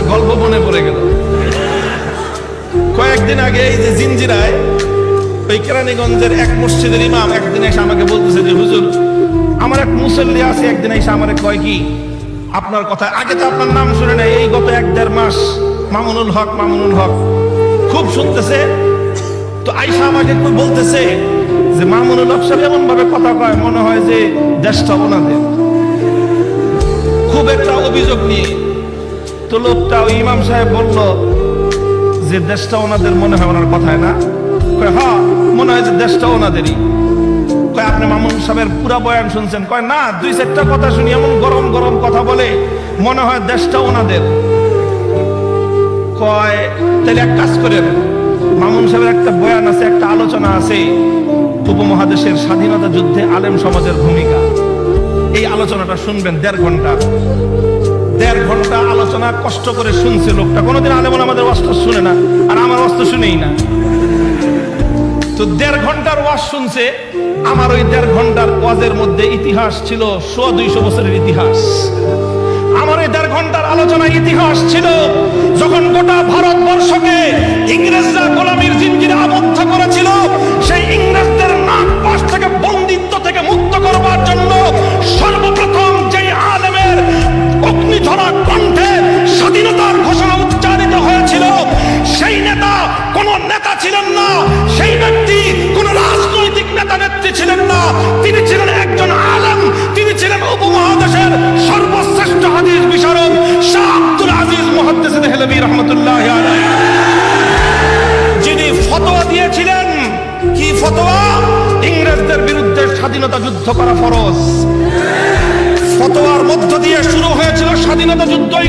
একটা গল্প মনে পড়ে গেল। কয়েকদিন আগে এই যে জিঞ্জিরায় ওই কেরানীগঞ্জের এক মসজিদের ইমাম একদিন এসে আমাকে বলতেছে যে, হুজুর, আমার এক মুসল্লি আছে, একদিন এসে আমারে কয় কি, আপনার কথা আগে তো আপনার নাম শুনে নাই, এই গত এক দেড় মাস মামুনুল হক মামুনুল হক খুব শুনতেছে। তো আইসা আমাকে একটু বলতেছে যে, মামুনুল হক সাহেব এমন ভাবে কথা কয়, মনে হয় যে দেশটা ওনাদের খুব একটা অভিযোগ নিয়ে তো লোকটা ওই ইমাম সাহেব বলল যে দেশটা ওনাদের মনে হয় ওনার কথায় না? হ্যাঁ মনে হয় যে দেশটা ওনাদেরই। কয়, আপনি মামুন সাহেবের পুরা বয়ান শুনছেন? কয়, না, দুই চারটা কথা শুনি, এমন গরম গরম কথা বলে মনে হয় দেশটা ওনাদের। কয়, তাহলে এক কাজ করেন। মামুন সাহেবের একটা বয়ান আছে, একটা আলোচনা আছে উপমহাদেশের স্বাধীনতা যুদ্ধে আলেম সমাজের ভূমিকা। এই আলোচনাটা শুনবেন দেড় ঘণ্টা। দেড় ঘণ্টা আলোচনা কষ্ট করে শুনছে লোকটা। কোনোদিন আলেমন আমাদের অস্ত্র শুনে না, আর আমার অস্ত্র শুনেই না। তো দেড় ঘণ্টার ওয়াজ শুনছে, আমার ওই দেড় ঘণ্টার ওয়াজের মধ্যে ইতিহাস ছিল শো দুইশো বছরের ইতিহাস। আমার এই দেড় ঘণ্টার আলোচনা ইতিহাস ছিল, যখন গোটা ভারতবর্ষকে ইংরেজরা গোলামীর জিঞ্জিরে আবদ্ধ অগ্নিঝরা কণ্ঠে স্বাধীনতার ঘোষণা উচ্চারিত হয়েছিল। সেই নেতা কোন নেতা ছিলেন না, সেই ব্যক্তি কোন রাজনৈতিক নেতা নেত্রী ছিলেন না। তিনি ছিলেন একজন আলম, তিনি ছিলেন উপমহাদেশের সর্বশ্রেষ্ঠ হাদিস বিশারদ।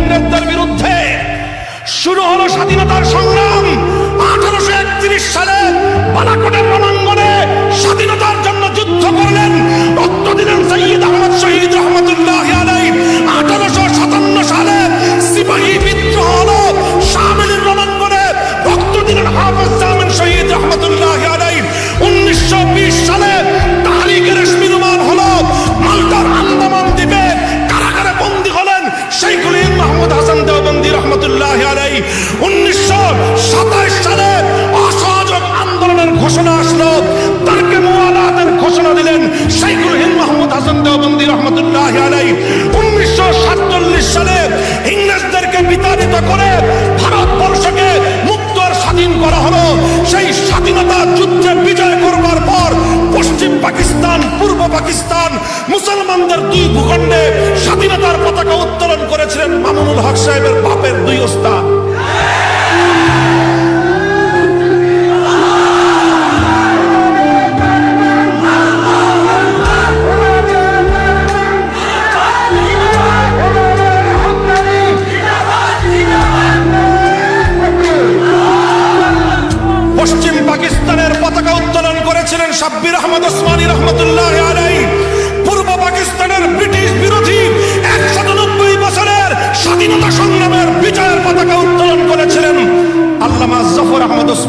ইংরেজদের বিরুদ্ধে শুরু হলো স্বাধীনতার সংগ্রাম। আঠারোশো একত্রিশ সালে বালাকোটের রণাঙ্গনে স্বাধীনতার জন্য যুদ্ধ করলেন রক্ত দিলেন সৈয়দ আহমদ শহীদ রহমতুল্লাহ আলাই রহমতুল্লাহ উনিশশো সাতাইশ সালে অসহযোগ আন্দোলনের ঘোষণা আসলো। তারকে মুআলাতের ঘোষণা দিলেন হিন্দ হাসান দেওবন্দি রহমতুল্লাহ আলাই উনিশশো সাতচল্লিশ সালে ইংরেজদেরকে বিতাড়িত করে ভারতবর্ষকে মুক্ত আর স্বাধীন করা হলো। সেই স্বাধীনতা যুদ্ধে বিজয় করবার পর পশ্চিম পাকিস্তান, পূর্ব পাকিস্তান মুসলমানদের দুই ভূখণ্ডে স্বাধীনতার পতাকা উত্তোলন করেছিলেন মামুনুল হক সাহেবের বাপের দুই ওস্তাদ।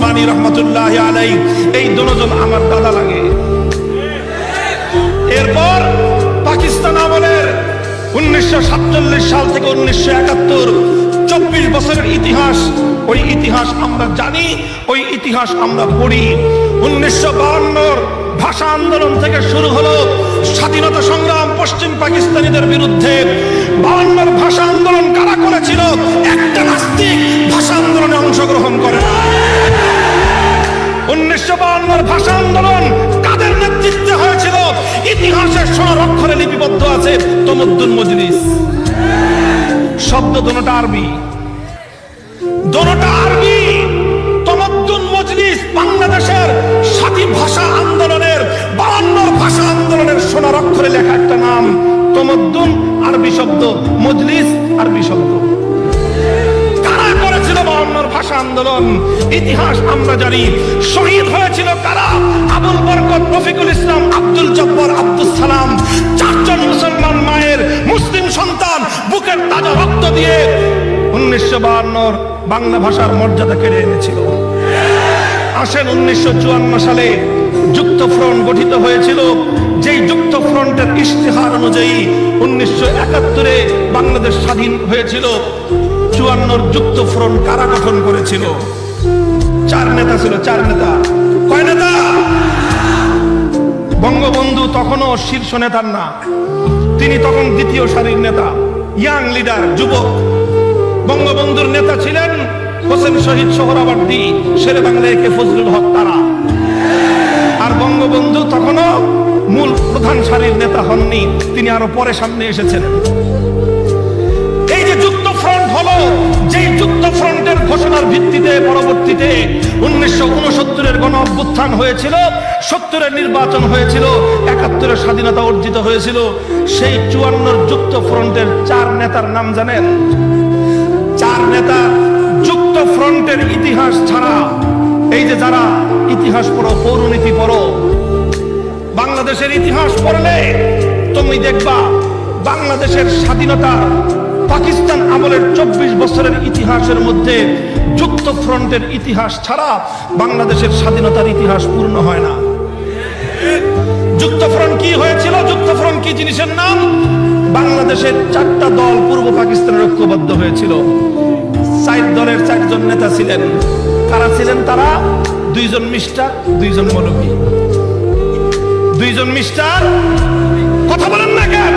ওসমানী রহমতুল্লাহ আলাই এই দুজন আমার দাদা লাগে। এরপর পাকিস্তান আমলের উনিশশো সাতচল্লিশ সাল থেকে উনিশশো চব্বিশ বছরের ইতিহাস, ওই ইতিহাস আমরা জানি, ওই ইতিহাস আমরা পড়ি। উনিশশো বাহান্নর ভাষা আন্দোলন থেকে শুরু হলো স্বাধীনতা সংগ্রাম পশ্চিম পাকিস্তানিদের বিরুদ্ধে। বাহান্নর ভাষা ইতিহাসের সোনার লিপিবদ্ধ আছে তমদ্দুল মজলিস। শব্দ দোনোটা আরবি। দোনোটা আরবি। তমদ্দুল মজলিস বাংলাদেশের সাথী ভাষা আন্দোলনের বাহান্নর ভাষা আন্দোলনের সোনার অক্ষরে লেখা একটা নাম। তমদ্দুন আরবি শব্দ, মজলিস আরবি শব্দ। আন্দোলন, ইতিহাস আমরা জানি। শহীদ হয়েছিল কারা? আবুল বরকত, রফিকুল ইসলাম, আব্দুল জব্বর আব্দুল সালাম। চারজন মুসলমান মায়ের মুসলিম সন্তান বুকের তাজা রক্ত দিয়ে উনিশশো বাহান্নর বাংলা ভাষার মর্যাদা কেড়ে এনেছিল। আসেন উনিশশো চুয়ান্ন সালে যুক্ত ফ্রন্ট গঠিত হয়েছিল। যেই যুক্ত ফ্রন্টের ইশতেহার অনুযায়ী উনিশশো একাত্তরে বাংলাদেশ স্বাধীন হয়েছিল। চুয়ান্নর যুক্ত ফ্রন্ট কারা গঠন করেছিল? চার নেতা ছিল, চার নেতা। কয় নেতা? বঙ্গবন্ধু তখনও শীর্ষ নেতার না। তিনি তখন দ্বিতীয় সারির নেতা, ইয়াং লিডার, যুবক। বঙ্গবন্ধুর নেতা ছিলেন হোসেন শহীদ সোহরাবার্দী শেরে বাংলা একে ফজলুল হক তারা। আর বঙ্গবন্ধু তখনও মূল প্রধান সারির নেতা হননি, তিনি আরও পরে সামনে এসেছেন। ভিত্তিতে পরবর্তীতে উনিশশো উনসত্তরের গণ অভ্যুত্থান হয়েছিল, সত্তরের নির্বাচন হয়েছিল, একাত্তরের স্বাধীনতা অর্জিত হয়েছিল, সেই চুয়ান্নর যুক্ত ফ্রন্টের চার নেতার নাম জানেন? চার নেতা যুক্ত ফ্রন্টের ইতিহাস ছাড়া, এই যে যারা ইতিহাস পড়ো, পৌরনীতি পড়ো, বাংলাদেশের ইতিহাস পড়লে তুমি দেখবা বাংলাদেশের স্বাধীনতা পাকিস্তান আমলের চব্বিশ বছরের ইতিহাসের মধ্যে যুক্ত ফ্রন্টের ইতিহাস ছাড়া বাংলাদেশের স্বাধীনতার ইতিহাস পূর্ণ হয় না। যুক্ত ফ্রন্ট কি হয়েছিল? যুক্ত ফ্রন্ট কি জিনিসের নাম? বাংলাদেশের চারটা দল পূর্ব পাকিস্তানের ঐক্যবদ্ধ হয়েছিল। চার দলের চারজন নেতা ছিলেন। কারা ছিলেন তারা? দুইজন মিস্টার, দুইজন মৌলবী। দুইজন মিস্টার? কথা বলেন না কেন?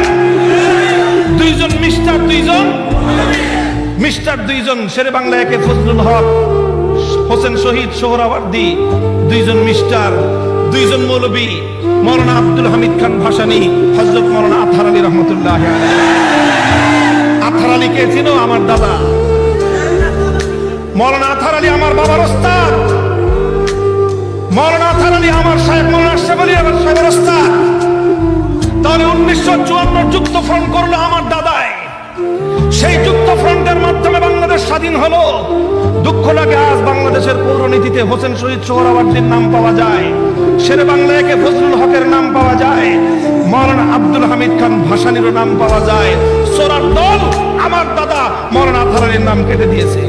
মিস্টার দুইজন, শেরে বাংলা একে ফজলুল হক, হোসেন শহীদ সোহরাওয়ার্দী, দুইজন মিস্টার, দুইজন মৌলবী, মৌলানা আব্দুল হামিদ খান ভাসানী হজরত মৌলানা আথার আলী রহমতুল্লাহ আথার আলী কে ছিল আমার দাদা। মৌলানা আথার আলী আমার বাবার ওস্তাদ। মৌলানা আথার আলী আমার সাহেব মৌলানা আশরাফ আলী আমার সাহেবের ওস্তাদ। তাহলে উনিশশো চুয়ান্ন যুক্ত ফ্রন্ট করল আমার দাদাই। সেই যুক্ত ফ্রন্টের মাধ্যমে বাংলাদেশ স্বাধীন হলো। দুঃখ লাগে আজ বাংলাদেশের পৌরনীতিতে হোসেন শহীদ সোহরাওয়ার্দীর নাম পাওয়া যায়। শেরে বাংলা একে ফজলুল হকের নাম পাওয়া যায়। মৌলানা আব্দুল হামিদ খান ভাসানিরও নাম পাওয়া যায়। সোরার দল আমার দাদা মৌলানা আথারালির নাম কেটে দিয়েছে।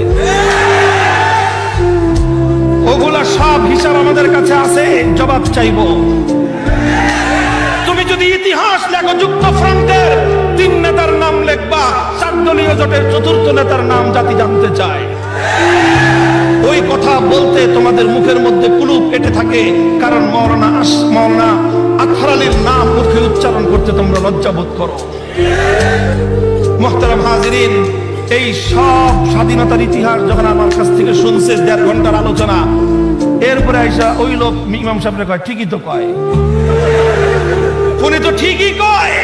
ওগুলা সব হিসাব আমাদের কাছে আছে, জবাব চাইব। তুমি যদি ইতিহাস লেখো যুক্ত ফ্রন্টের তিন নেতার জোটের চতুর্থ নেতার নাম জাতি জানতে চায়। ওই কথা বলতে তোমাদের মুখের মধ্যে কুলুপ এটে থাকে, কারণ মৌলানা আস আথার আলীর নাম মুখে উচ্চারণ করতে তোমরা লজ্জাবোধ করো। মোহতারাম হাজিরিন, এই সব স্বাধীনতার ইতিহাস যখন আমার কাছ থেকে শুনছে, দেড় ঘণ্টার আলোচনা, এরপরে আইসা ওই লোক ইমাম সাহেবরা কয়, ঠিকই তো কয়। উনি তো ঠিকই কয়।